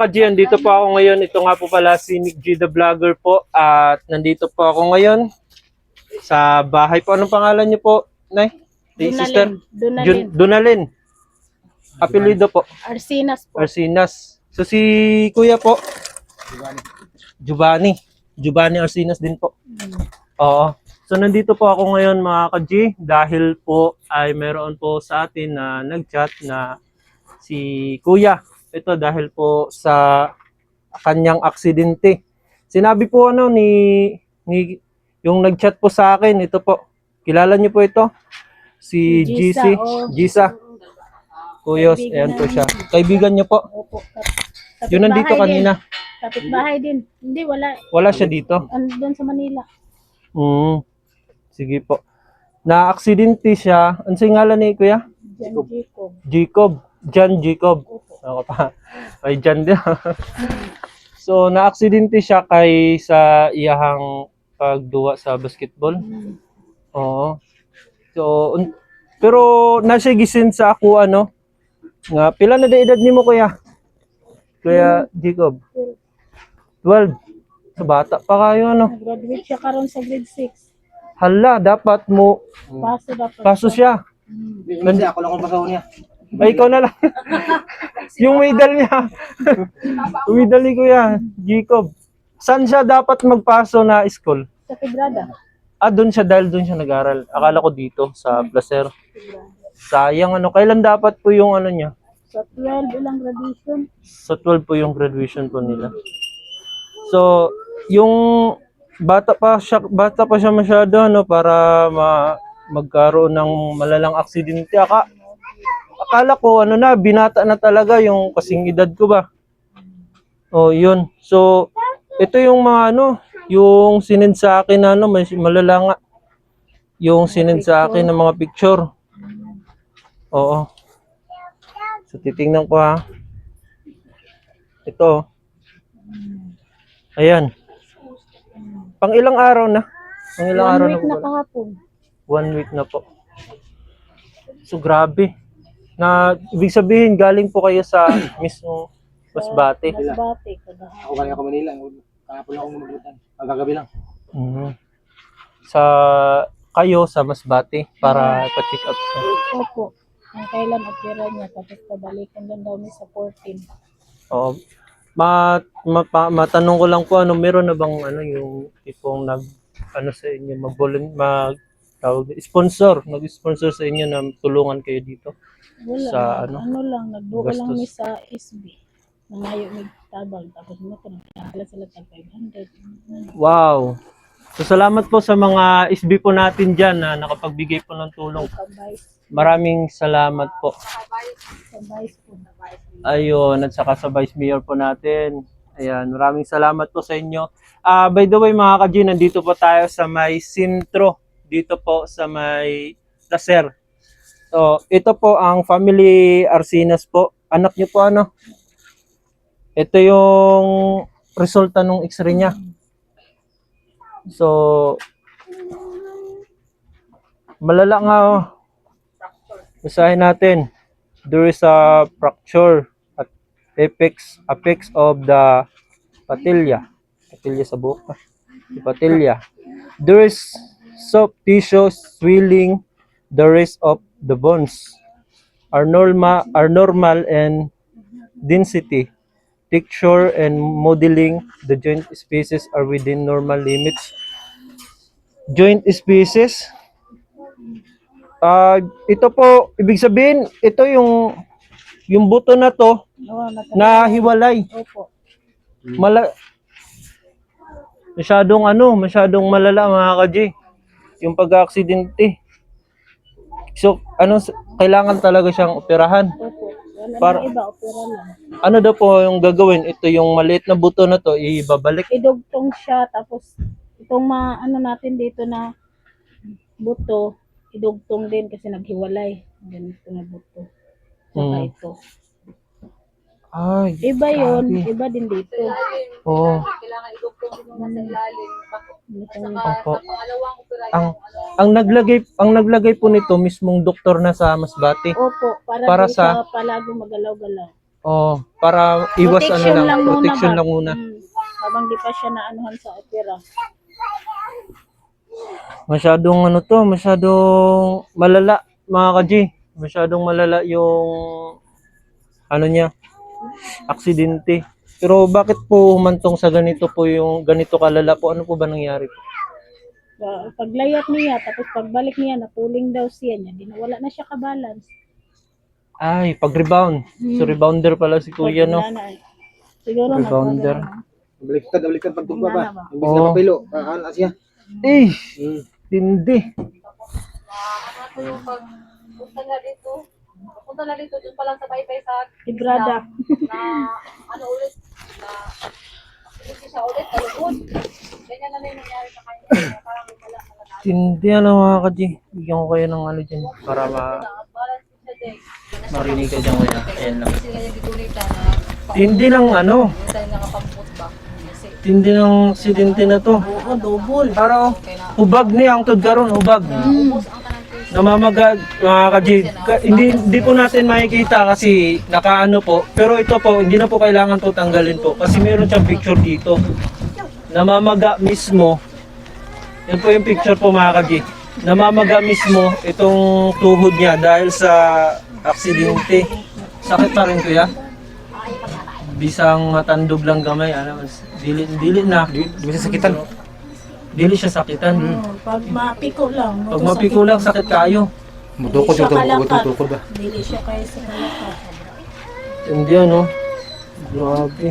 ka-G, andito po ako ngayon. Ito nga po pala si Nick G the Vlogger po. At nandito po ako ngayon sa bahay po. Anong pangalan niyo po, Nay? Hey, sister? Dunalin. Jun- Dunalin. Apelido po. Arsinas po. Arsinas. So si Kuya po. Giovanni. Giovanni Arsinas din po. Oo. So nandito po ako ngayon mga ka-G dahil po ay meron po sa atin na nag-chat na si Kuya. Ito dahil po sa kanyang aksidente. Sinabi po ano ni, ni yung nag-chat po sa akin, ito po. Kilala niyo po ito? Si GC, Gisa. Kuyos, ayan po siya. Kaibigan niyo po. Opo. Kap- Yun nandito din. kanina. Kapitbahay din. Hindi, wala. Wala siya dito. Andun sa Manila. Mm. Sige po. Na-aksidente siya. Ano sa ngalan ni Kuya? Jan Jacob. Jacob. John Jacob. Opo. Ako pa. May John din. so, na-aksidente siya kay sa iyahang pagduwa sa basketball. Oo. So, un- pero nasa gisin sa ako ano, nga pila na da edad nimo kuya? Kuya Jacob. 12. Sa bata pa kayo ano. Nag-graduate siya karon sa grade 6. Hala, dapat mo Paso dapat. paso siya. Hindi, ako lang kung pasahon niya. Ay, ikaw na lang. yung medal niya. yung medal ni Kuya, Jacob. Saan siya dapat magpaso na school? Sa Quebrada. Ah, doon siya dahil doon siya nag-aral. Akala ko dito sa Placer. Sayang ano, kailan dapat po yung ano niya? Sa 12 ilang graduation. Sa 12 po yung graduation po nila. So, yung bata pa siya, bata pa siya masyado ano para ma magkaroon ng malalang aksidente. Aka, akala ko ano na, binata na talaga yung kasing edad ko ba. Oh, yun. So, ito yung mga ano, yung sinend sa akin na ano, may malala nga. Yung sinend sa akin ng mga picture. Oo. So, titingnan ko ha. Ito. Ayan. Pang ilang araw na? Pang ilang araw One na week po na kahapon. One week na po. So, grabe. Na, ibig sabihin, galing po kayo sa mismo Masbate. Masbate. Ako galing ako Manila. Kahapon lang ako maglutan. Magagabi lang. Mhm. Sa kayo sa Masbate para ipa-check up siya. Opo. Ang kailan opera niya. Tapos pabalikan lang daw niya sa 14. Oo. Ma, ma, pa- matanong ko lang po ano meron na bang ano yung tipong nag ano sa inyo mag mag tawag sponsor, nag-sponsor sa inyo na tulungan kayo dito. Wala. Sa ano, ano? lang. Nagduga lang ni sa SB. Nangayo ni tabang. Tapos mo ito. Nakakala sila tag 500. Wow. So salamat po sa mga SB po natin diyan na nakapagbigay po ng tulong. Maraming salamat po. Ayun, at saka sa Vice Mayor po natin. Ayan, maraming salamat po sa inyo. Ah, by the way mga ka nandito po tayo sa may Sintro. Dito po sa may Laser. So, ito po ang family Arsinas po. Anak niyo po ano? Ito yung resulta ng x-ray niya. So, malala nga oh. Basahin natin. There is a fracture at apex apex of the patella. Patella sa buhok. ah. Di patella. There is soft tissue swelling the rest of the bones are normal are normal and density texture and modeling the joint spaces are within normal limits joint spaces Ah, ito po, ibig sabihin, ito yung yung buto na to na hiwalay. Opo. Mala Masyadong ano, masyadong malala mga ka Yung pag-aksidente. So, ano kailangan talaga siyang operahan. Opo. Wala Para- na iba. Opera. Ano daw po yung gagawin? Ito yung maliit na buto na to, ibabalik. idugtong siya tapos itong mga ano natin dito na buto idugtong din kasi naghiwalay ganito na buto saka Mm. ito Ay, iba yon grabe. iba din dito Oo. kailangan idugtong din muna sa ilalim. Itong- Opo. Pangalawang operasyon, Ang ang naglagay ang naglagay po nito mismong doktor na sa Masbate. opo para, Para sa- sa palagi magalaw-galaw Oh, para iwas ano Protection lang, lang muna protection ba? lang muna. Mm, habang di pa siya naanuhan sa opera. Masyadong ano to, masyadong malala mga ka-G. Masyadong malala yung ano niya, aksidente. Pero bakit po humantong sa ganito po yung ganito kalala po? Ano po ba nangyari po? Ba- Paglayat niya, tapos pagbalik niya, napuling daw siya niya. Di na, wala na siya kabalance. Ay, pag-rebound. So rebounder pala si Kuya, no? Na. Siguro na. Rebounder. Baliktad, baliktad pag ba? Imbis na papilo, kaan na siya. Eh, Hmm. hindi. Ano yung pag punta na dito. Punta na dito, doon pa lang sa baypay sa Ibrada. na ano ulit na hindi siya ulit talubod. Ganyan na lang yung nangyari sa kanya. Kaya Parang wala na. Hindi ano mga ka-G. Bigyan ko kayo ng ano dyan para ma marinig ka dyan kuya. Ayan lang. Na Hindi ng ano, hindi ng aksidente na to. Oo, double. Para hubag niya ang tudgaron, hubag. ubos Namamagad mga ka-G. Ka- hindi, hindi po natin makikita kasi nakaano po. Pero ito po, hindi na po kailangan po tanggalin po. Kasi meron siyang picture dito. Namamaga mismo. Yan po yung picture po mga ka-G. Namamaga mismo itong tuhod niya dahil sa aksidente. Sakit pa rin kuya? Bisang matandog lang gamay. Ano, dili, dili na. Di, di ba siya sakitan? Dili siya sakitan. Oo, Pag mapiko lang. Pag mapiko lang, sakit kayo. Mutukod yung tugbo, kalakad. tutukod ba? Dili siya kayo sa kalakad. Hindi ano. Grabe.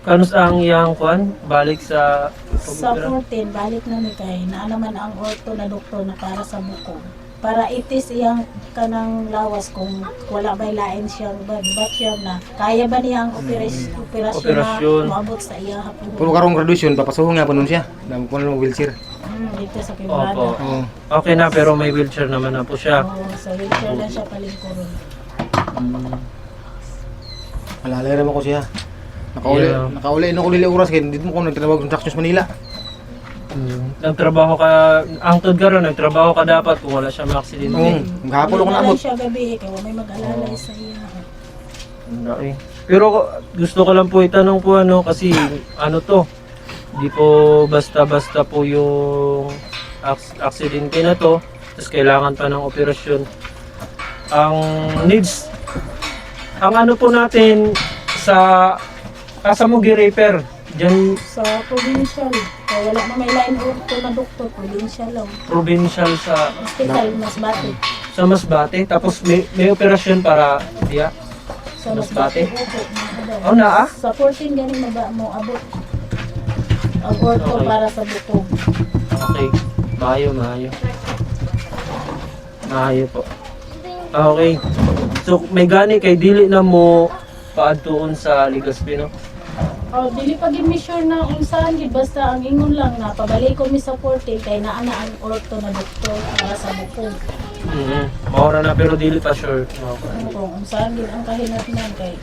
Kano sa ang iyang kwan? Balik sa Sa 14, balik na ni kay na naman ang orto na doktor na para sa buko. Para itis iyang kanang lawas kung wala ba lain siyang bad bat siya na kaya ba niya ang operas, operasyon, Operasyon. na maabot sa iya hapon. Pero karong graduation, papasuhong nga pa nun siya. Namukuha ng wheelchair. Mm, dito sa Quebrada. Opo. Oo. Okay na pero may wheelchair naman na po siya. Oo, sa wheelchair lang siya palingkuron. Malalay naman ko siya. Nakauli, Yeah. nakauli, no ko oras kaya dito mo ko ng Tractions Manila. Mm. Nagtrabaho ka, ang tudgaro, nagtrabaho ka dapat kung wala siya maaksidente. Oo, maghapon ako Wala naabot. siya gabi, kaya may mag-alalay sa iya. Okay. Pero gusto ko lang po itanong po ano kasi ano to, di po basta-basta po yung aks- aksidente na to, tapos kailangan pa ng operasyon. Ang needs, ang ano po natin sa Kasamugi Repair, dyan Sa provincial, kaya wala na may line orto na doktor, provincial lang. provincial sa Hospital, mas bati. sa Masbate, tapos may, may operasyon para diya. Sa Masbate? Opo, mga Oh, naa? Sa 14 ganing na ba mo abot? Ang orto Okay. para sa bukog. Okay. Maayo, maayo. Maayo po. Okay. So, may gani kay dili na mo paadtuon sa Ligaspi, no? Oh, dili pa gid mi sure na unsahan gid basta ang ingon lang na pabalik ko mi sa 14 kay naa na ang orto na doktor para sa bukog. Mm Maura na pero dili pa sure. Okay. Ano unsahan gid ang kahinatnan kay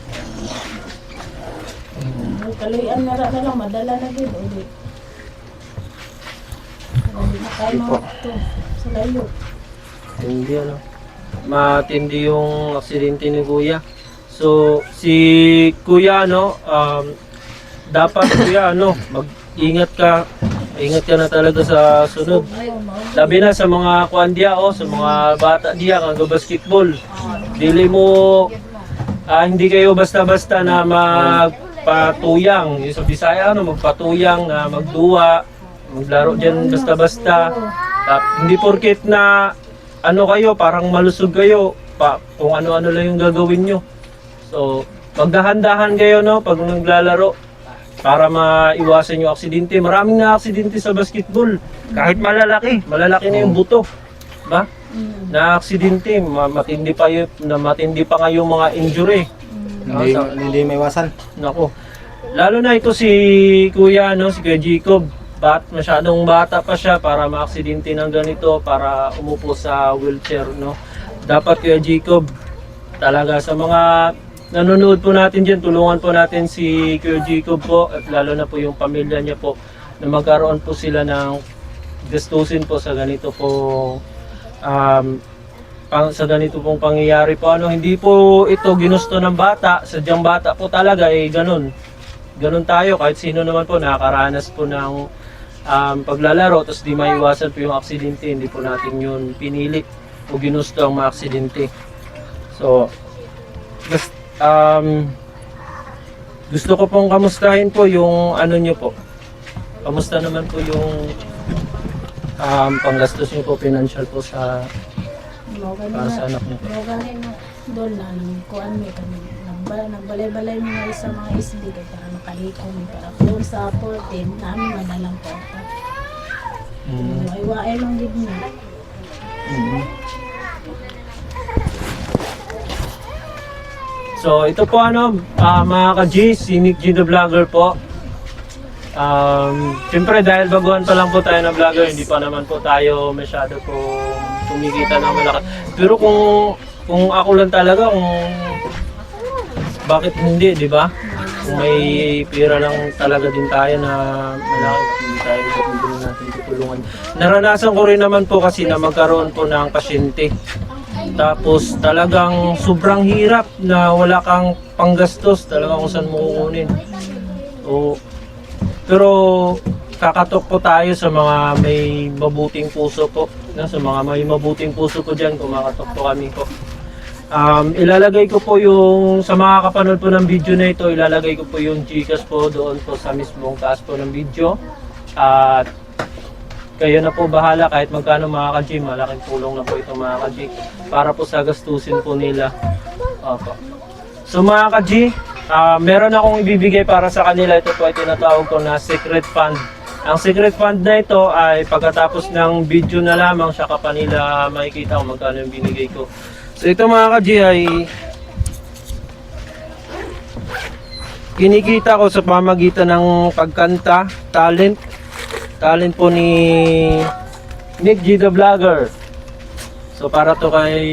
Mm. Kaluyan na ra na lang madala na gid o di. Dali na kayo mga to sa layo. Hindi ano. Matindi yung aksidente ni Kuya. So, si Kuya, ano, um, dapat Kuya, ano, mag-ingat ka. Ingat ka na talaga sa sunod. Labi na sa mga kuan diya o sa mga bata diya kang basketball. Dili mo ah, hindi kayo basta-basta na magpatuyang. Yung sa Bisaya ano magpatuyang na magduwa, maglaro diyan basta-basta. Ah, hindi porket na ano kayo parang malusog kayo pa kung ano-ano lang yung gagawin nyo. So, magdahan-dahan kayo no pag naglalaro para maiwasan yung aksidente. Maraming na aksidente sa basketball. Kahit malalaki, malalaki na yung buto. Ba? Mm. Na aksidente, ma- matindi pa yung, na matindi pa nga yung mga injury. Hindi, Ah, sa- hindi may iwasan. Nako. Lalo na ito si Kuya, no, si Kuya Jacob. Bat, masyadong bata pa siya para maaksidente ng ganito, para umupo sa wheelchair, no. Dapat Kuya Jacob, talaga sa mga nanonood po natin dyan, tulungan po natin si Kuya Jacob po, at lalo na po yung pamilya niya po, na magkaroon po sila ng gastusin po sa ganito po um, pang, sa ganito pong pangyayari po. Ano hindi po ito ginusto ng bata sadyang bata po talaga eh ganun. Ganun tayo kahit sino naman po nakakaranas po ng um, paglalaro tapos di maiwasan po yung aksidente hindi po natin yun pinili o ginusto ang mga aksidente. So just, um, gusto ko pong kamustahin po yung ano nyo po kamusta naman po yung um, panggastos nyo po financial po sa Mga para sa anak Mga ganin na doon na nang kuan mi kami. Nagba- Nagbalay-balay mi nga sa mga isbi kay para makaliko mi para doon sa 14 namin madalang po. Mm. Ay waay lang gid mi. Mhm. So, ito po ano, ah, mga ka-G, si Nick G the Vlogger po. Um, Siyempre dahil baguhan pa lang po tayo na vlogger, hindi pa naman po tayo masyado po kumikita ng malaki. Pero kung kung ako lang talaga, kung bakit hindi, di ba? Kung may pera lang talaga din tayo na malaki, hindi tayo hindi natin tutulungan. Naranasan ko rin naman po kasi na magkaroon po ng pasyente. Tapos talagang sobrang hirap na wala kang panggastos talaga kung saan mo kukunin. O, pero kakatok po tayo sa mga may mabuting puso po. Na, sa mga may mabuting puso po dyan, kumakatok po kami po. Um, ilalagay ko po yung, sa mga kapanood po ng video na ito, ilalagay ko po yung Gcash po doon po sa mismong taas po ng video. At kayo na po bahala kahit magkano mga ka-G, malaking tulong na po ito mga ka-G para po sa gastusin po nila. Opo. So mga ka-G, ah, meron akong ibibigay para sa kanila. Ito po ay tinatawag ko na secret fund. Ang secret fund na ito ay pagkatapos ng video na lamang siya pa nila makikita kung magkano yung binigay ko. So ito mga ka-G ay kinikita ko sa pamagitan ng pagkanta, talent, talent po ni Nick G the Vlogger. So para to kay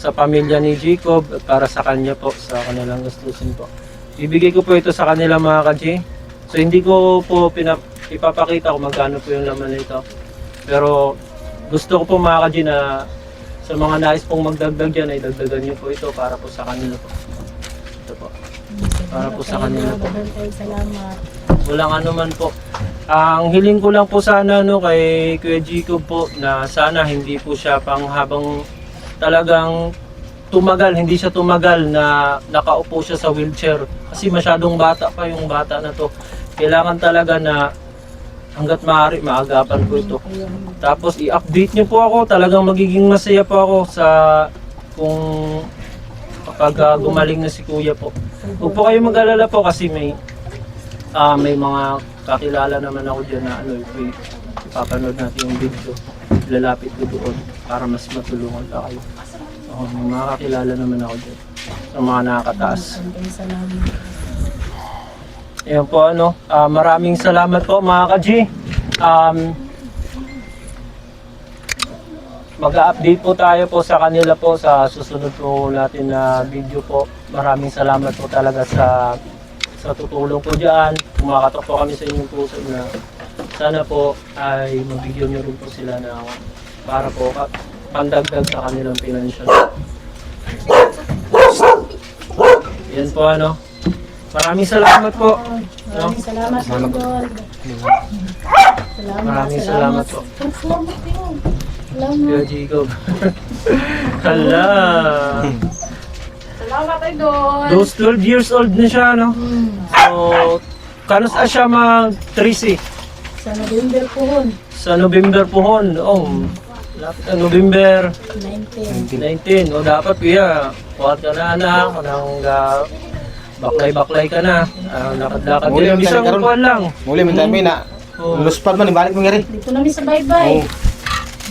sa pamilya ni Jacob at para sa kanya po sa kanilang gastusin po. Ibigay ko po ito sa kanila mga ka So hindi ko po pinap ipapakita kung magkano po yung laman nito. Pero gusto ko po mga ka na sa mga nais pong magdagdag dyan ay dagdagan niyo po ito para po sa kanila po. Ito po. Para po sa kanila po. Salamat. Walang ano man po. Ang hiling ko lang po sana no kay Kuya Jacob po na sana hindi po siya pang habang talagang tumagal, hindi siya tumagal na nakaupo siya sa wheelchair. Kasi masyadong bata pa yung bata na to. Kailangan talaga na hanggat maaari maagapan po ito. Tapos i-update niyo po ako, talagang magiging masaya po ako sa kung kapag ah, gumaling na si Kuya po. Huwag po kayo mag-alala po kasi may ah, may mga kakilala naman ako dyan na ano, i- ipapanood natin yung video. Lalapit ko doon para mas matulungan pa kayo. So, may mga kakilala naman ako dyan sa mga nakakataas. Ayan po ano, ah, maraming salamat po mga ka-G. Um, Mag-update po tayo po sa kanila po sa susunod po natin na video po. Maraming salamat po talaga sa sa tutulong po diyan. Kumakatok po kami sa inyong puso na sana po ay mabigyan niyo rin po sila ng para po pandagdag sa kanilang financial. Yan po ano. Maraming salamat po. No? Maraming salamat po, Idol. Salamat, Maraming salamat po. Salamat. Kuya Salamat. Jacob. Hala. Salamat, Idol. Those 12 years old na siya, no? Hmm. So, kanos na siya mag 3 Sa November po hon. sa November pohon. Oh, lapit ang November 19. 19. O dapat kuya, kuhat ka na anak, nang uh, baklay-baklay ka na. Uh, lakad-lakad ka. Muli, lang. Isang karon. kuhan lang. Muli, minta mo na. Oh. Luspad man, ibalik mo nga rin. Dito na mi sa bye-bye. Oh.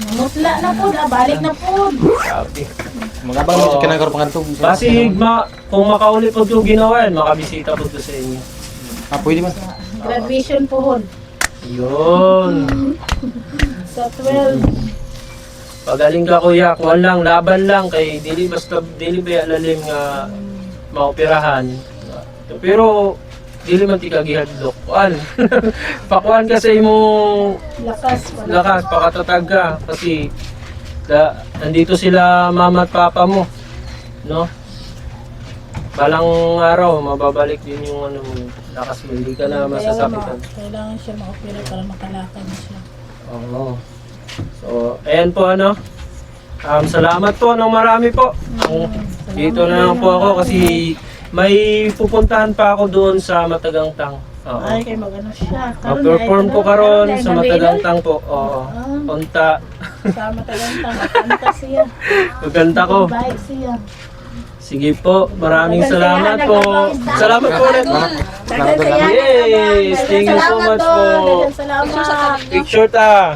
Namutla na po, ah, balik na po. Sabi. Magabang mo Oo. sa kinang karoon pangatong. Basig, ma kung makauli po ito ginawa yan, makabisita po ito sa inyo. Ah, pwede man. Graduation po hon. Yun. Sa 12. Pagaling ka kuya, kuhan lang, laban lang kay dili basta dili ba lalim nga maoperahan. Pero dili man ti kagihadlok. Kuan. Pakuan ka sa imong Lakas. lakas, pakatatag ka kasi Da, nandito sila mama at papa mo. No? Balang araw, mababalik din yung ano mo, lakas mo. Hindi ka na masasakitan. ma- kailangan siya ma-opera para makalakad siya. Oo. So, ayan po ano. Um, salamat po ng marami po. Ang- Dito na lang po ako kasi may pupuntahan pa ako doon sa Matagang Tang. Oo. Ay, kay magano siya. Karon Ma-perform na, ko ay, karon karon, sa ay, Matagang gabi, Tang po. Oo. Ah. Punta. Sa matagang tama. Kanta siya. Maganda ko. Bye siya. Sige po. Maraming salamat po. Salamat po ulit. Dagan saya. Yes, thank you so much po. Salamat. Picture ta.